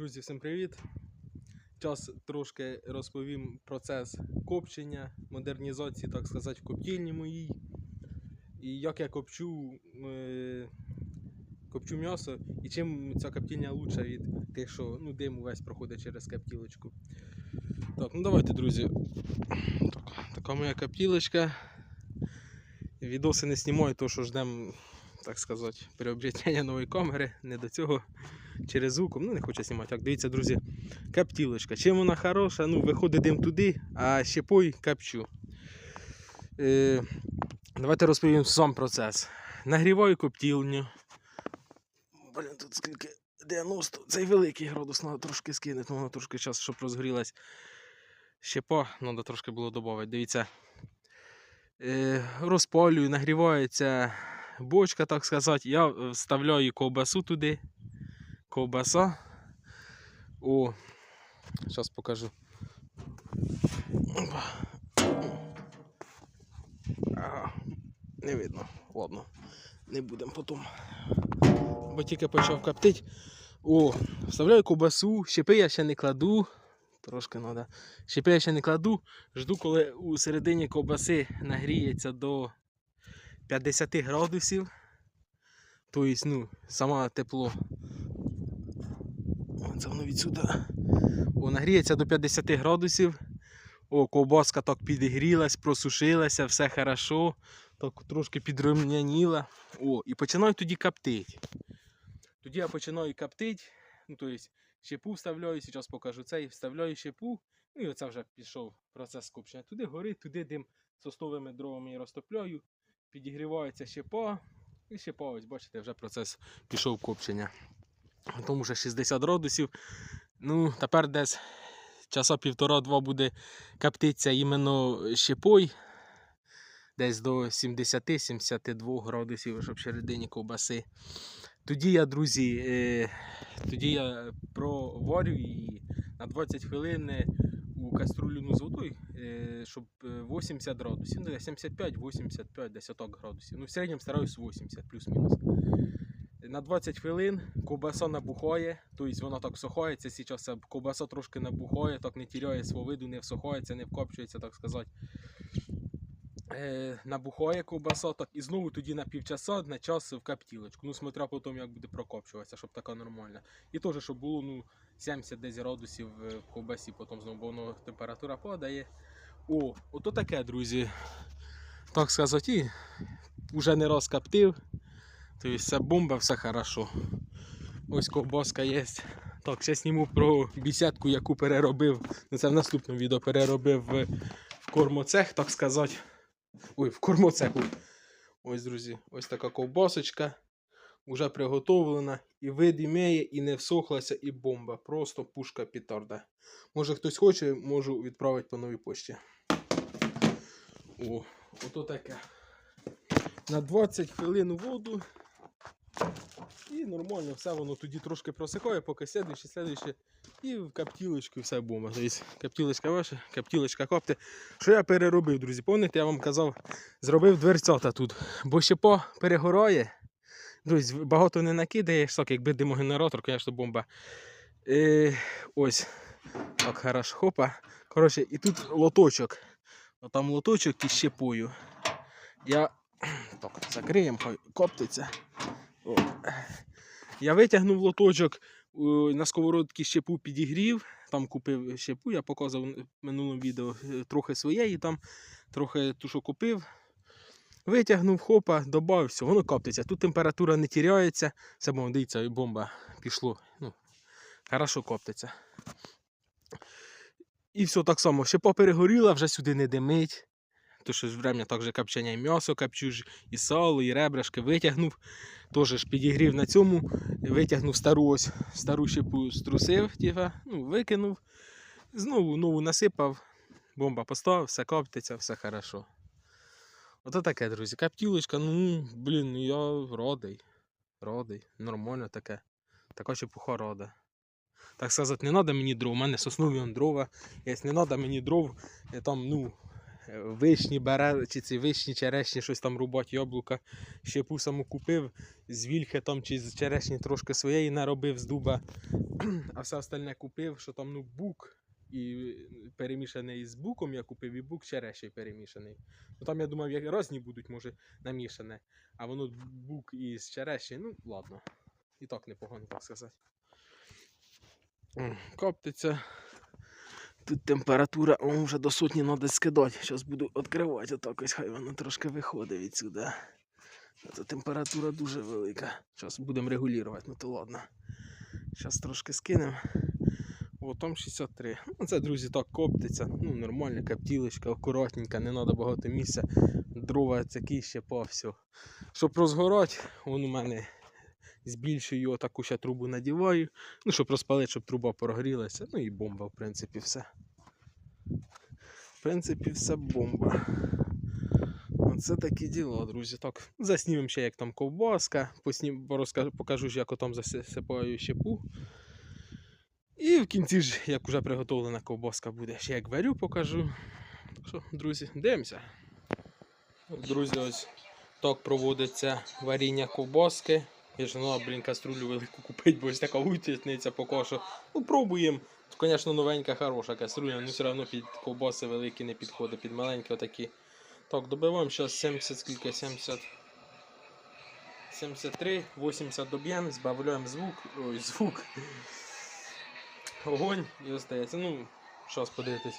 Друзі, всім привіт! Час трошки розповім процес копчення, модернізації, так сказати, в коптільні моїй. І як я копчу, е, копчу м'ясо і чим ця коптільня лучша від тих, що ну, дим увесь проходить через коптілочку. Так, ну давайте, друзі. Так, така моя коптілочка. Відоси не знімаю, тому що ждемо, так сказати, приобретення нової камери. Не до цього через звуком, ну не хочу знімати. Так, дивіться, друзі, каптілочка. Чим вона хороша? Ну, виходить дим туди, а щепой капчу. Е, давайте розповім сам процес. Нагріваю коптільню. Блін, тут скільки 90, цей великий градус, треба трошки скинути, воно трошки час, щоб розгрілась. Щепа, треба трошки було додати. Дивіться. Е, розпалюю, нагрівається бочка, так сказати. Я вставляю ковбасу туди ковбаса. О, зараз покажу. Не видно. Ладно, не будемо потім. Бо тільки почав коптити. О, вставляю ковбасу, щепи я ще не кладу. Трошки треба. Щепи я ще не кладу. Жду, коли у середині ковбаси нагріється до 50 градусів. Тобто, ну, саме тепло Це воно відсюди. О, нагріється до 50 градусів. О, ковбаска так підігрілась, просушилася, все хорошо. Так трошки підрум'яніла. О, і починаю тоді коптити. Тоді я починаю коптити. Ну, тобто, щепу вставляю, зараз покажу цей, вставляю щепу. Ну і оце вже пішов процес копчення. Туди горить, туди дим сосновими дровами я розтопляю, підігрівається щепа. І щепа, ось бачите, вже процес пішов копчення тому що 60 градусів. Ну, тепер десь часа півтора-два буде коптитися іменно щепою. Десь до 70-72 градусів, щоб всередині ковбаси. Тоді я, друзі, е, тоді я проварю її на 20 хвилин у каструлю ну, з водою, е, щоб е, 80 градусів. Ну, 75-85 десь отак градусів. Ну, в середньому стараюсь 80 плюс-мінус. На 20 хвилин ковбаса набухає, тобто вона так всухається, зараз ця ковбаса трошки набухає, так не тіряє свого виду, не всухається, не вкопчується, так сказати. Е, набухає ковбаса, так, і знову тоді на півчаса на час в каптілочку. Ну, смотря по тому, як буде прокопчуватися, щоб така нормальна. І теж, щоб було ну, 70 десь градусів е, в ковбасі, потім знову, бо воно температура падає. О, ото таке, друзі. Так сказати, вже не раз коптив. Тобто все бомба, все хорошо. Ось ковбаска є. Так, ще зніму про бісідку, яку переробив. Ну, це в наступному відео переробив в, кормоцех, так сказати. Ой, в кормоцеху. Ось, друзі, ось така ковбасочка. Уже приготовлена. І вид імеє, і не всохлася, і бомба. Просто пушка петарда. Може хтось хоче, можу відправити по новій пошті. О, ото таке. На 20 хвилин воду. І нормально, все воно тоді трошки просихає, поки слідуюче, слідуюче. І в каптілочку все бомба. Каптілочка ваша, каптілочка копте. Що я переробив, друзі? Пам'ятаєте, я вам казав, зробив дверцята тут. Бо ще по перегорає. Друзі, багато не накидаєш, так, якби димогенератор, звісно, бомба. Е, ось. Так, хорошо, хопа. Коротше, і тут лоточок. Там лоточок із щепою. Я так, закриємо, хай коптиться. О. Я витягнув лоточок на сковородці щепу підігрів. Там купив щепу, я показував в минулому відео е, трохи своєї, там трохи ту, що купив. Витягнув, хопа, додав, все, воно коптиться. Тут температура не тіряється. Все, бо, дивіться, бомба пішло. Ну, Хорошо коптиться. І все так само. Щепа перегоріла, вже сюди не димить. То що ж время також копчення і м'ясо копчу, і сало, і ребрашки витягнув. Теж ж підігрів на цьому, витягнув стару ось, стару щепу струсив, тіфа, ну, викинув. Знову нову насипав, бомба поставив, все коптиться, все хорошо. Ото таке, друзі. Каптілочка, ну, блін, ну, я радий. Радий. Нормально таке. Така чепуха рада. Так сказати, не треба мені дров, у мене соснові дрова. Якщо не треба мені дров, я там, ну, вишні бере, чи ці вишні, черешні, щось там рубать, яблука. Щепу саму купив, з вільхи там чи з черешні трошки своєї наробив з дуба, а все остальне купив, що там ну бук. І перемішаний з буком я купив, і бук черешень перемішаний. Ну там я думав, як різні будуть, може, намішане. А воно бук із черешні, ну ладно. І так непогано, так сказати. Коптиться. Тут температура о, вже до сотні треба скидати. Зараз буду відкривати отак ось, хай воно трошки виходить відсюди. То температура дуже велика. Зараз будемо регулювати, ну то ладно. Зараз трошки скинемо. О, там 63. Ну, це, друзі, так коптиться. Ну, нормальна коптілочка, акуратненька, не треба багато місця. Дрова такі ще по. Щоб розгорати, он у мене збільшую його таку ще трубу надіваю. Ну, щоб розпалити, щоб труба прогрілася. Ну і бомба, в принципі, все. В принципі, все бомба. Оце такі діла, друзі. Так, заснімемо ще, як там ковбаска, поснім, порозкажу, покажу як отам засипаю щепу. І в кінці ж, як вже приготовлена ковбаска буде, ще як варю, покажу. Так що, друзі, дивимося. Друзі, ось так проводиться варіння ковбаски. Я ж ну, блін, каструлю велику купити, бо ось така утісниця поки що. Ну, пробуємо. Звісно, новенька, хороша каструля, але все одно під ковбаси великі не підходить, під маленькі отакі. Так, добиваємо зараз 70, скільки? 70. 73, 80 доб'ємо, збавляємо звук. Ой, звук. Огонь і остається. Ну, зараз подивитись.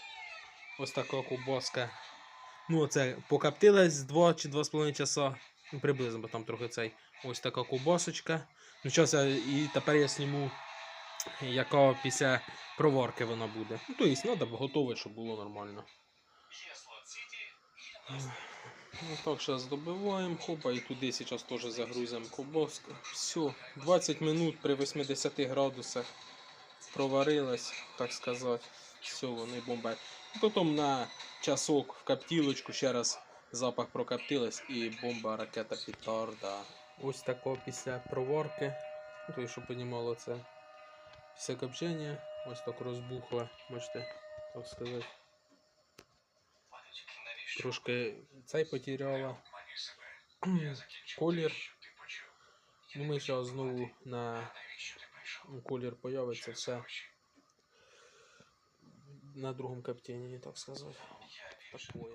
Ось така ковбаска. Ну, оце покоптилась 2 чи 2,5 часа. Ну, приблизно, бо там трохи цей. Ось така ковбасочка. Ну, зараз я, і тепер я зніму, яка після проварки вона буде. Ну, то есть, треба готове, щоб було нормально. Ну так, зараз добиваємо, хопа, і туди зараз теж загрузимо ковбаску. Все, 20 минут при 80 градусах проварилась, так сказати. Все, воно і бомба. Потім на часок в коптілочку ще раз запах прокоптилась і бомба ракета петарда. Ось тако після проварки. Ну, Той, що понімало, це після копчення. Ось так розбухло, бачите, так сказати. Трошки цей потеряла. Колір. Ми зараз знову на колір появиться все на другому коптенні, так сказати. Такое.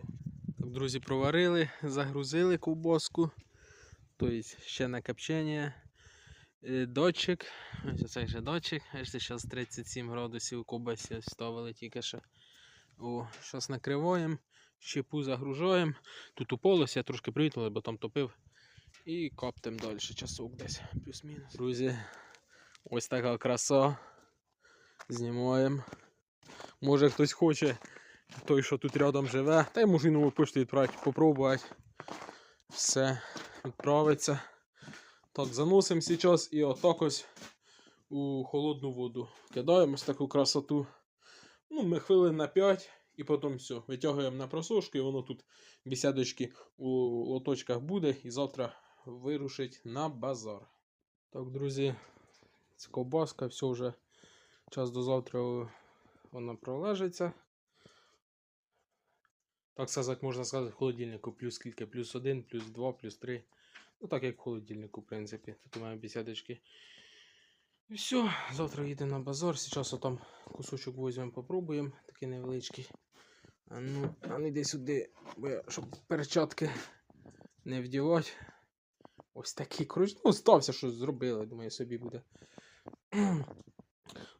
Друзі, проварили, загрузили ковбаску. Тобто ще на копчення. Е, Ось цей же датчик. Бачите, зараз 37 градусів ковбасі ставили тільки що. О, зараз накриваємо, щепу загружаємо. Тут у я трошки привітали, бо там топив. І коптим далі часок десь, плюс-мінус. Друзі, ось така краса. Знімаємо. Може хтось хоче, той, що тут рядом живе, та й можу нову пошту відправити, попробувати. Все, відправиться. Так, заносимо зараз і отак ось у холодну воду. Кидаємо ось таку красоту. Ну, ми хвилин на 5 і потім все. Витягуємо на просушку і воно тут бесідочки у лоточках буде і завтра вирушить на базар. Так, друзі, це ковбаска, все вже час до завтра вона пролежиться. Так сказати, можна сказати, в холодильнику плюс скільки, плюс 1, плюс 2, плюс 3. Ну так як в холодильнику, в принципі. Тут у мене бесідочки. І все, завтра їдемо на базар. Зараз там кусочок візьмемо, попробуємо, такий невеличкий. А ну, а ну йди сюди, бо я, щоб перчатки не вдівати. Ось такий, коротше, ну, стався, що зробили, думаю, собі буде.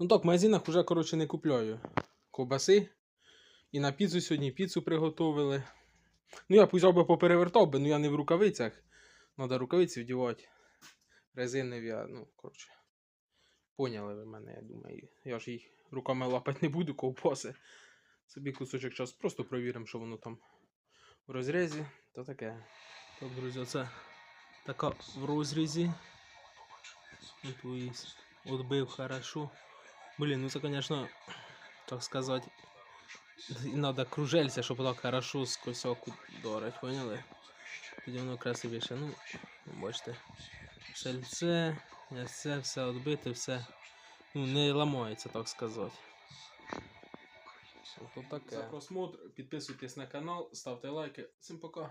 ну так, в магазинах вже, коротше, не купляю ковбаси. І на піцу сьогодні піцу приготовили. Ну, я взяв би поперевертав би, ну я не в рукавицях. Треба рукавиці вдівати. Резинові, ну, коротше. Поняли ви мене, я думаю. Я ж їх руками лапати не буду, ковбаси. Собі кусочок час просто провіримо, що воно там в розрізі. То таке. Так, друзі, це така в розрізі. От виїзд. Отбив хорошо. Блін, ну це, звісно, так сказати, треба кружельця, щоб так хорошо з косяку дорать, поняли? Тоді воно красивіше. Ну, бачите. Шельце, це все відбите, все. Ну, не ламається, так сказати. Ото таке. За просмотр. Підписуйтесь на канал, ставте лайки. Всім пока.